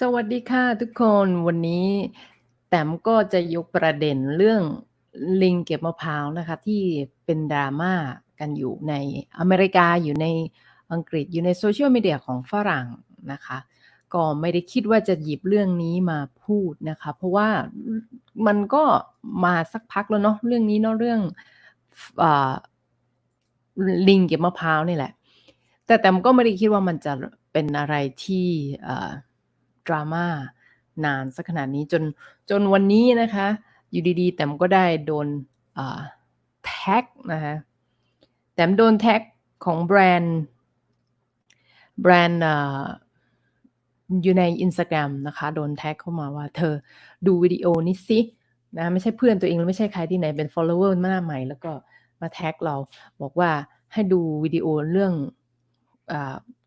สวัสดีค่ะทุกคนวันนี้แต้มก็จะยกประเด็นเรื่องลิงเก็บมะพร้าวนะคะที่เป็นดราม่ากันอยู่ในอเมริกาอยู่ในอังกฤษอยู่ในโซเชียลมีเดียของฝรั่งนะคะ ก็ไม่ได้คิดว่าจะหยิบเรื่องนี้มาพูดนะคะ เพราะว่ามันก็มาสักพักแล้วเนาะเรื่องนี้เนาะเรื่องอลิงเก็บมะพร้าวนี่แหละ แต่แต้มก็ไม่ได้คิดว่ามันจะเป็นอะไรที่ เอ่อ drama นานสักขนาดนี้จนจนวันนี้นะคะ อยู่ดีๆ แต้มก็ได้โดนแท็กนะคะแต้มโดนแท็กของแบรนด์แบรนด์อยู่ใน Instagram นะคะ โดนแท็กเข้ามาว่า"เธอดูวิดีโอนี้สิ"นะไม่ใช่เพื่อนตัวเองไม่ใช่ใครที่ไหนเป็น follower หน้าใหม่ แล้วก็มาแท็กเราบอกว่า"ให้ดูวิดีโอเรื่อง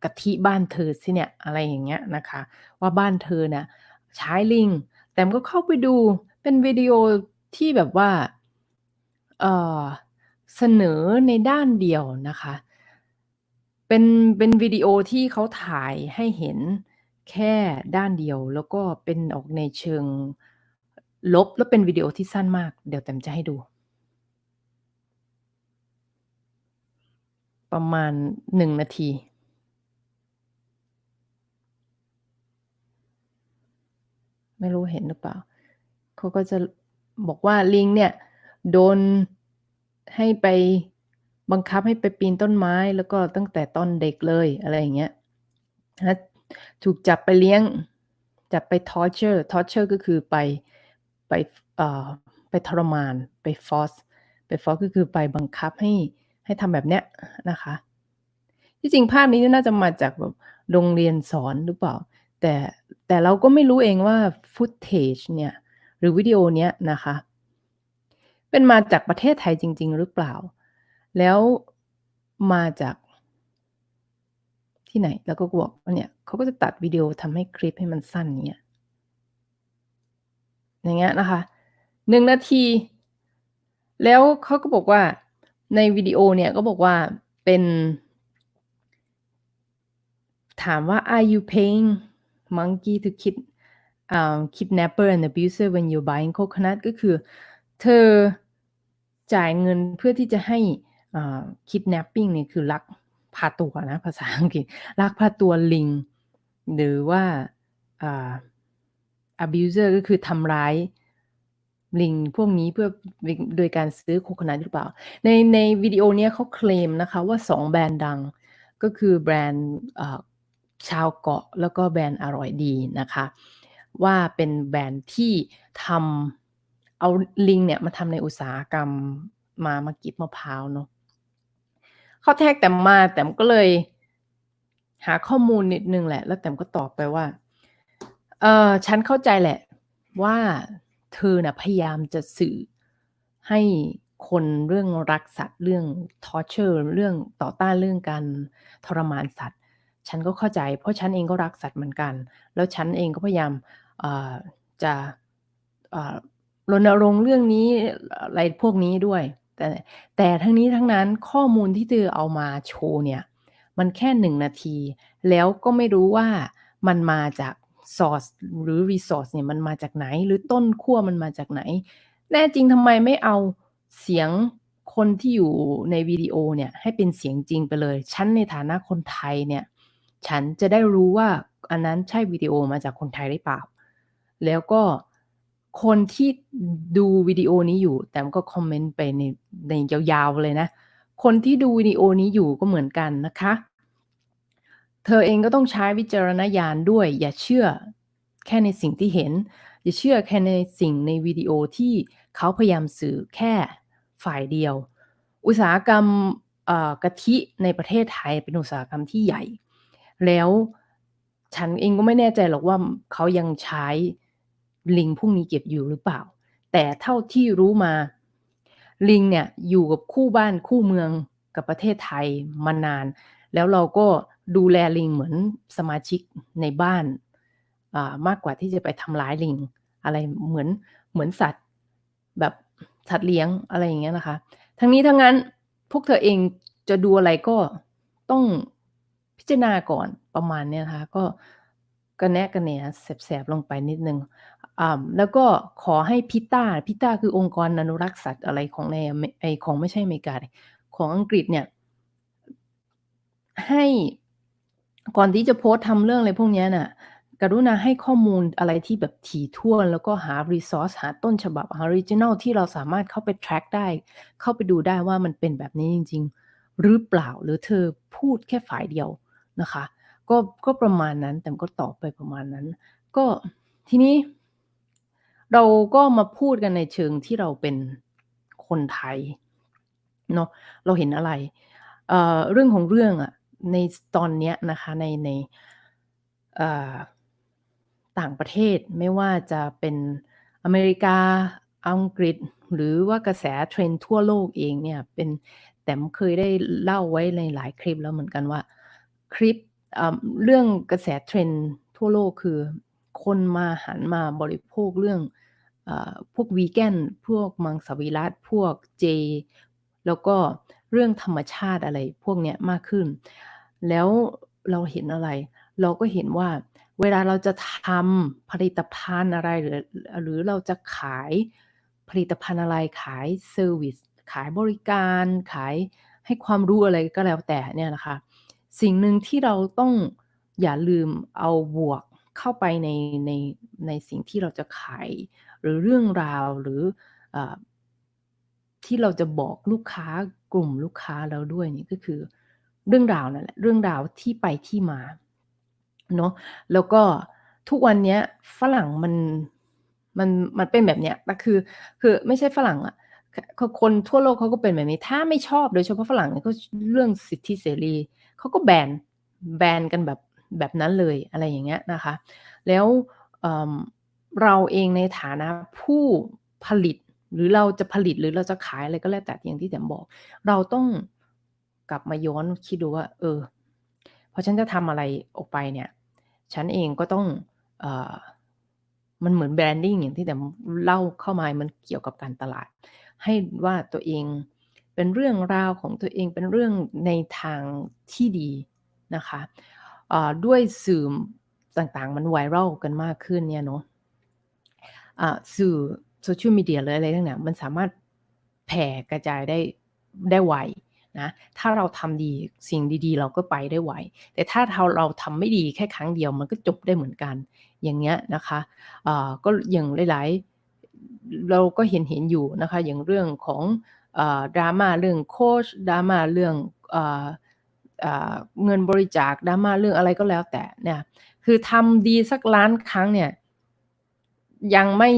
กะทิบ้านเธอสิเนี่ย"อะไรอย่างเงี้ยนะคะ ว่าบ้านเธอน่ะใช้ลิง แต้มก็เข้าไปดูเป็นวิดีโอที่แบบว่าเเสนอในด้านเดียวนะคะ เป็นเป็นวิดีโอที่เขาถ่ายให้เห็นแค่ด้านเดียว แล้วก็เป็นออกในเชิงลบแล้วเป็นวิดีโอที่สั้นมาก เดี๋ยวแต้มจะให้ดู ประมาณ1นาทีไม่รู้เห็นหรือเปล่า เขาก็จะบอกว่าลิงเนี่ย โดนให้ไปบังคับให้ไปปีนต้นไม้แล้วก็ตั้งแต่ตอนเด็กเลยอะไรอย่างเงี้ยแล้วถูกจับไปเลี้ยง จับไป torture torture ก็คือไปไปเอ่อไปทรมาน ไป force ไป force ก็คือไปบังคับให้ ให้ทำแบบเนี้ยนะคะ ที่จริงภาพนี้น่าจะมาจากแบบโรงเรียนสอนหรือเปล่า แต่แต่เราก็ไม่รู้เองว่า footage เนี่ยหรือวิดีโอเนี้ยนะคะ เป็นมาจากประเทศไทยจริง ๆ หรือเปล่า แล้วมาจากที่ไหนแล้วก็บอกว่าเนี่ยเขาก็จะตัดวิดีโอทำให้คลิปให้มันสั้นเงี้ยอย่างเงี้ยนะคะ1นาที แล้วเขาก็บอกว่า ในวิดีโอเนี่ยก็บอกว่าเป็น ถามว่า "Are you paying monkey to kid อ่า kidnapper and abuser when you're buying coconut" ก็คือ เธอจ่ายเงินเพื่อที่จะให้ kidnapping เนี่ยคือลักพาตัวนะ ภาษาอังกฤษลักพาตัวลิง หรือว่าอ่า abuser ก็คือทำร้าย ลิงพวกนี้เพื่อโดยการซื้อโคโคนัตหรือเปล่า ในในวิดีโอเนี้ยเขาเคลมนะคะว่า 2 แบรนด์ดังก็คือแบรนด์ชาวเกาะแล้วก็แบรนด์อร่อยดีนะคะ ว่าเป็นแบรนด์ที่ทำเอาลิงเนี่ยมาทำในอุตสาหกรรมมามาก็บมะพร้าวเนาะเขาแท็กแต้มมาแต้มก็เลยหาข้อมูลนิดนึงแหละ แล้วแต้มก็ตอบไปว่า"เออฉันเข้าใจแหละว่า เธอน่ะพยายามจะสื่อให้คนเรื่องรักสัตว์เรื่อง torture เรื่องต่อต้านเรื่องการทรมานสัตว์ ฉันก็เข้าใจ เพราะฉันเองก็รักสัตว์เหมือนกัน แล้วฉันเองก็พยายามจะรณรงค์เรื่องนี้อะไรพวกนี้ด้วย แต่แต่ทั้งนี้ทั้งนั้นข้อมูลที่เธอเอามาโชว์เนี่ย มันแค่1นาที แล้วก็ไม่รู้ว่ามันมาจาก source หรือ resource เนี่ยมันมาจากไหน หรือต้นขั้วมันมาจากไหน แน่จริงทำไมไม่เอาเสียงคนที่อยู่ในวิดีโอเนี่ยให้เป็นเสียงจริงไปเลย ฉันในฐานะคนไทยเนี่ย ฉันจะได้รู้ว่าอันนั้นใช่วิดีโอมาจากคนไทยหรือเปล่า แล้วก็คนที่ดูวิดีโอนี้อยู่ แต้มก็คอมเมนต์ไปในในยาวๆเลยนะ คนที่ดูวิดีโอนี้อยู่ก็เหมือนกันนะคะ เธอเองก็ต้องใช้วิจารณญาณด้วย อย่าเชื่อแค่ในสิ่งที่เห็น อย่าเชื่อแค่ในสิ่งในวิดีโอที่เขาพยายามสื่อแค่ฝ่ายเดียว อุตสาหกรรมกะทิในประเทศไทยเป็นอุตสาหกรรมที่ใหญ่ แล้วฉันเองก็ไม่แน่ใจหรอกว่าเขายังใช้ลิงพวกนี้เก็บอยู่หรือเปล่า แต่เท่าที่รู้มาลิงเนี่ยอยู่กับคู่บ้านคู่เมืองกับประเทศไทยมานาน แล้วเราก็ ดูแลลิงเหมือนสมาชิกในบ้านมากกว่าที่จะไปทำร้ายลิง อะไรเหมือนเหมือนสัตว์แบบสัตว์เลี้ยงอะไรอย่างเงี้ยนะคะ ทั้งนี้ทั้งนั้นพวกเธอเองจะดูอะไรก็ต้องพิจารณาก่อนประมาณเนี้ยนะคะก็กระแนะกระแหนแสบๆลงไปนิดนึงแล้วก็ขอให้ PETA PETA คือองค์กรอนุรักษ์สัตว์อะไรของในไอของไม่ใช่อเมริกาของอังกฤษเนี่ยให้ ก่อนที่จะโพสต์ทำเรื่องอะไรพวกนี้น่ะ กรุณาให้ข้อมูลอะไรที่แบบถี่ถ้วน แล้วก็หา resource หาต้นฉบับหา original ที่เราสามารถเข้าไป track ได้ เข้าไปดูได้ว่ามันเป็นแบบนี้จริง ๆ หรือเปล่าหรือเธอพูดแค่ฝ่ายเดียวนะคะ ก็ก็ประมาณนั้นแต้มก็ตอบไปประมาณนั้น ก็ทีนี้ เราก็มาพูดกันในเชิงที่เราเป็นคนไทยเนาะเราเห็นอะไรเเรื่องของเรื่องอะ ในตอนเนี้ยนะคะในในต่างประเทศไม่ว่าจะเป็นอเมริกาอังกฤษ หรือว่ากระแส trend ทั่วโลกเองเนี่ยเป็นแต้มเคยได้เล่าไว้ในหลายคลิปแล้วเหมือนกันว่าคลิปเรื่องกระแส trend ทั่วโลกคือคนมาหันมาบริโภคเรื่องอพวก Vegan พวกมังสวิรัติพวกเจ แล้วก็ เรื่องธรรมชาติอะไรพวกเนี้ยมากขึ้น แล้วเราเห็นอะไร เราก็เห็นว่าเวลาเราจะทำผลิตภัณฑ์อะไรหรือหรือเราจะขายผลิตภัณฑ์อะไรขายเซอร์วิสขายบริการขายให้ความรู้อะไรก็แล้วแต่เนี่ยนะคะ สิ่งหนึ่งที่เราต้องอย่าลืมเอาบวกเข้าไปในในในสิ่งที่เราจะขาย หรือเรื่องราวหรืออที่เราจะบอกลูกค้า กลุ่มลูกค้าเราด้วยนี่ก็คือเรื่องราวนั่นแหละเรื่องราวที่ไปที่มาเนาะแล้วก็ทุกวันนี้ฝรั่งมันมันมันเป็นแบบเนี้ยแต่คือคือไม่ใช่ฝรั่งอะคนทั่วโลกเขาก็เป็นแบบนี้ ถ้าไม่ชอบโดยเฉพาะฝรั่งเนี่ยก็เรื่องสิทธิเสรีเขาก็แบนแบนกันแบบแบบนั้นเลยอะไรอย่างเงี้ยนะคะ แล้วเเราเองในฐานะผู้ผลิต หรือเราจะผลิตหรือเราจะขายอะไรก็แล้วแต่อย่างที่แตมบอก เราต้องกลับมาย้อนคิดดูว่า เออพอฉันจะทำอะไรออกไปเนี่ย ฉันเองก็ต้องเออมันเหมือน branding อย่างที่แตมเล่าเข้ามา มันเกี่ยวกับการตลาด ให้ว่าตัวเองเป็นเรื่องราวของตัวเองเป็นเรื่องในทางที่ดีนะคะด้วยสื่อต่างๆ มัน viral กันมากขึ้นเนี่ยเนาะอ่อาสื่อ social media หรืออะไรต่างๆมันสามารถแผ่กระจายได้ได้ไวนะถ้าเราทำดีสิ่งดีๆ เราก็ไปได้ไวแต่ถ้าเราเราทำไม่ดีแค่ครั้งเดียวมันก็จบได้เหมือนกัน อย่างเงี้ยนะคะอ่าก็อย่างหลายๆ เราก็เห็นๆอยู่นะคะอย่างเรื่องของอ่า drama เรื่องโคช drama เรื่องอ่อเงินบริจาค drama เรื่องอะไรก็แล้วแต่เนี่ยคือทำดีสักล้านครั้งเนี่ยยังไม่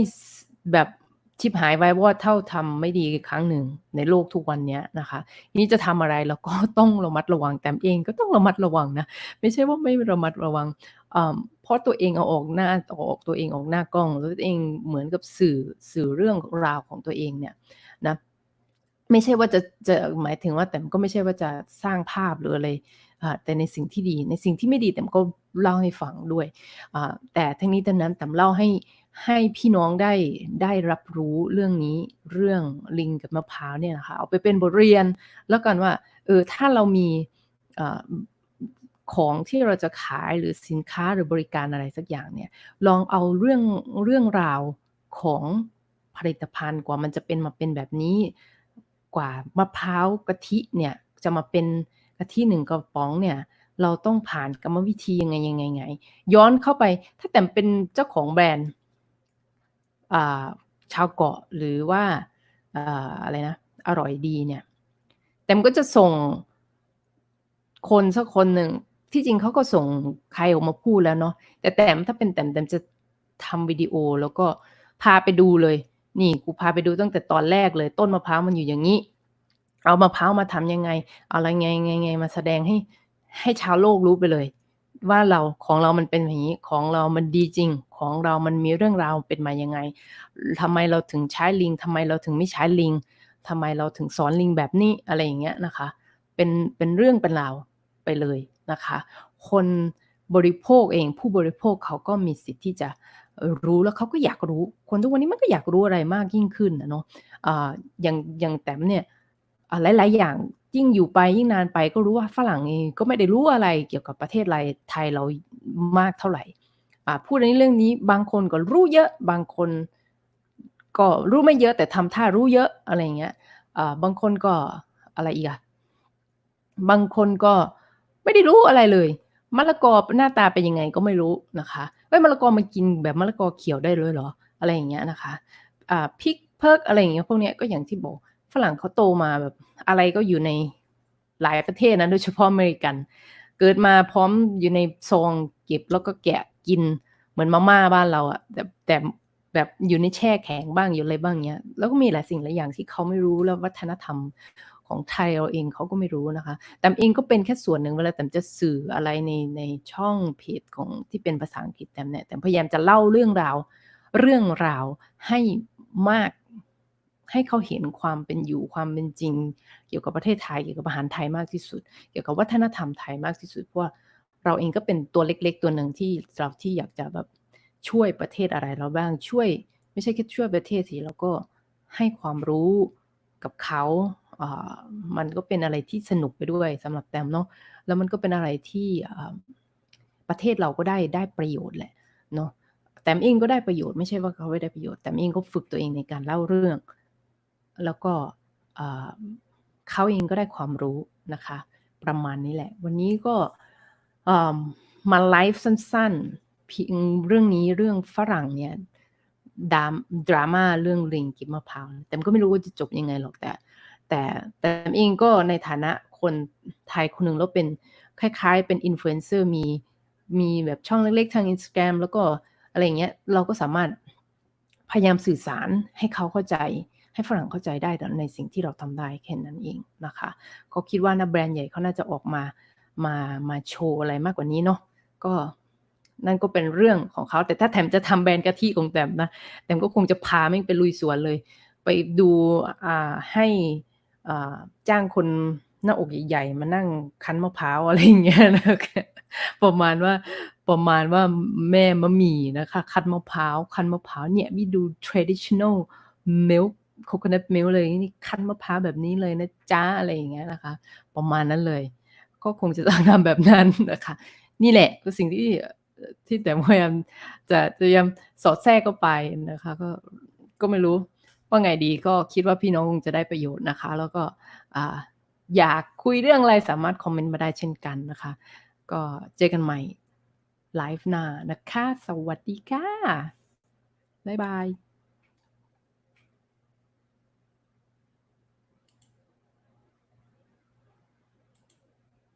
แบบชิบหายวายวอดเท่าทำไม่ดีครั้งหนึ่งในโลกทุกวันนี้นะคะนี้จะทำอะไรเราก็ต้องระมัดระวังแต้มเองก็ต้องระมัดระวังนะไม่ใช่ว่าไม่ระมัดระวังอ่าเพราะตัวเองเอาออกหน้าเอาออกตัวเองออกหน้ากล้องแล้วตัวเองเหมือนกับสื่อสื่อเรื่องราวของตัวเองเนี่ยนะไม่ใช่ว่าจะจะหมายถึงว่าแต้มก็ไม่ใช่ว่าจะสร้างภาพหรืออะไรแต่ในสิ่งที่ดีในสิ่งที่ไม่ดีแต้มก็เล่าให้ฟังด้วยแต่ทั้งนี้ทั้งนั้นแต้มเล่าให้ ให้พี่น้องได้ได้รับรู้เรื่องนี้เรื่องลิงกับมะพร้าวเนี่ยนะคะเอาไปเป็นบทเรียนแล้วกันว่าเออถ้าเรามีของที่เราจะขายหรือสินค้าหรือบริการอะไรสักอย่างเนี่ยลองเอาเรื่องเรื่องราวของผลิตภัณฑ์กว่ามันจะเป็นมาเป็นแบบนี้ กว่ามะพร้าวกะทิเนี่ยจะมาเป็นกะทิ1กระป๋องเนี่ยเราต้องผ่านกรรมวิธียังไงๆๆย้อนเข้าไปถ้าแต้มเป็นเจ้าของแบรนด์ ชาวเกาะหรือว่าอาอะไรนะอร่อยดีเนี่ยแต้มก็จะส่งคนสักคนหนึ่งที่จริงเขาก็ส่งใครออกมาพูดแล้วเนาะแต่แต้มถ้าเป็นแต้มแต้มจะทำวิดีโอแล้วก็พาไปดูเลย นี่กูพาไปดูตั้งแต่ตอนแรกเลย ต้นมะพร้าวมันอยู่อย่างงี้ เอามะพร้าวมาทำยังไง เอาอะไรไงๆๆมาแสดงให้ให้ชาวโลกรู้ไปเลย ว่าเราของเรามันเป็นอย่างงี้ของเรามันดีจริง ของเรามันมีเรื่องราวเป็นมายังไงทำไมเราถึงใช้ลิงทำไมเราถึงไม่ใช้ลิงทำไมเราถึงสอนลิงแบบนี้อะไรอย่างเงี้ยนะคะ เป็นเป็นเรื่องเป็นราวไปเลยนะคะ คนบริโภคเองผู้บริโภคเขาก็มีสิทธิ์ที่จะรู้แล้วเขาก็อยากรู้ คนทุกวันนี้มันก็อยากรู้อะไรมากยิ่งขึ้นอะเนาะอ่าอย่างอย่างแต้มเนี่ยหลายๆอย่างยิ่งอยู่ไปยิ่งนานไปก็รู้ว่าฝรั่งเองก็ไม่ได้รู้อะไรเกี่ยวกับประเทศไรไทยเรามากเท่าไหร่ พูดในเรื่องนี้บางคนก็รู้เยอะบางคนก็รู้ไม่เยอะแต่ทำท่ารู้เยอะอะไรเงี้ยบางคนก็อะไรอีกอะบางคนก็ไม่ได้รู้อะไรเลยมะละกอหน้าตาเป็นยังไงก็ไม่รู้นะคะเอ้ยมะละกอมันกินแบบมะละกอเขียวได้เลยเหรออะไรอย่างเงี้ยนะคะอ่าพริกเพิกอะไรอย่างเงี้ยพวกเนี้ยก็อย่างที่บอกฝรั่งเขาโตมาแบบอะไรก็อยู่ในหลายประเทศนะโดยเฉพาะอเมริกัน เกิดมาพร้อมอยู่ในซองเก็บแล้วก็แกะ กินเหมือนมาม่าบ้านเราอะแต่แต่แบบอยู่ในแช่แข็งบ้างอยู่อะไรบ้างเงี้ย แล้วก็มีหลายสิ่งหลายอย่างที่เขาไม่รู้แล้ววัฒนธรรมของไทยเราเองเขาก็ไม่รู้นะคะ แต่เองก็เป็นแค่ส่วนหนึ่งเวลาแต่จะสื่ออะไรในในช่องเพจของที่เป็นภาษาอังกฤษแต่เนี่ยแต่พยายามจะเล่าเรื่องราว เรื่องราวให้มากให้เขาเห็นความเป็นอยู่ความเป็นจริง เกี่ยวกับประเทศไทยเกี่ยวกับอาหารไทยมากที่สุด เกี่ยวกับวัฒนธรรมไทยมากที่สุดเพราะ เราเองก็เป็นตัวเล็ก ๆ ตัวหนึ่งที่เราที่อยากจะแบบช่วยประเทศอะไรเราบ้างช่วย ไม่ใช่แค่ช่วยประเทศสิเราก็ให้ความรู้กับเขาอ่ามันก็เป็นอะไรที่สนุกไปด้วยสำหรับแตมเนาะแล้วมันก็เป็นอะไรที่อ่าประเทศเราก็ได้ได้ประโยชน์แหละเนาะแตมเองก็ได้ประโยชน์ไม่ใช่ว่าเขาไม่ได้ประโยชน์แตมเองก็ฝึกตัวเองในการเล่าเรื่อง แล้วก็เขาเองก็ได้ความรู้นะคะ ประมาณนี้แหละ วันนี้ก็ มาไลฟ์สั้นๆเพียงเรื่องนี้เรื่องฝรั่งเนี่ยดรามดราม่าเรื่องลิงกินมะพร้าวแต่ก็ไม่รู้ว่าจะจบยังไงหรอกแต่ แต่แต่เองก็ในฐานะคนไทยคนหนึ่งแล้วเป็นคล้ายๆ เป็นอินฟลูเอนเซอร์มีมีแบบช่องเล็กๆ ทาง Instagram แล้วก็อะไรเงี้ยเราก็สามารถพยายามสื่อสารให้เขาเข้าใจ ให้ฝรั่งเข้าใจได้ในสิ่งที่เราทำได้แค่นั้นเองนะคะ ก็คิดว่านะแบรนด์ใหญ่เขาน่าจะออกมา มามาโชว์อะไรมากกว่านี้เนาะก็นั่นก็เป็นเรื่องของเขา แต่ถ้าแถมจะทำแบรนด์กะทิของแถมนะแถมก็คงจะพาแม่ไปลุยสวนเลย ไปดูอ่าให้อ่าจ้างคนหน้าอกใหญ่ๆมานั่งคั้นมะพร้าวอะไรอย่างเงี้ยนะประมาณว่าประมาณว่าแม่มะหมี่นะคะคั้นมะพร้าวคั้นมะพร้าวเนี่ยมีดู traditional milk coconut milk เลยนี่คั้นมะพร้าวแบบนี้เลยนะจ๊ะอะไรอย่างเงี้ยนะคะ ประมาณนั้นเลย ก็คงจะต้องทำแบบนั้นนะคะ นี่แหละคือสิ่งที่ที่แต่พยายามจะพยายามสอดแทรกเข้าไปนะคะ ก็ก็ไม่รู้ว่าไงดีก็คิดว่าพี่น้องคงจะได้ประโยชน์นะคะ แล้วก็ออยากคุยเรื่องอะไรสามารถคอมเมนต์มาได้เช่นกันนะคะ ก็เจอกันใหม่ไลฟ์หน้านะคะ สวัสดีค่ะ บ๊ายบาย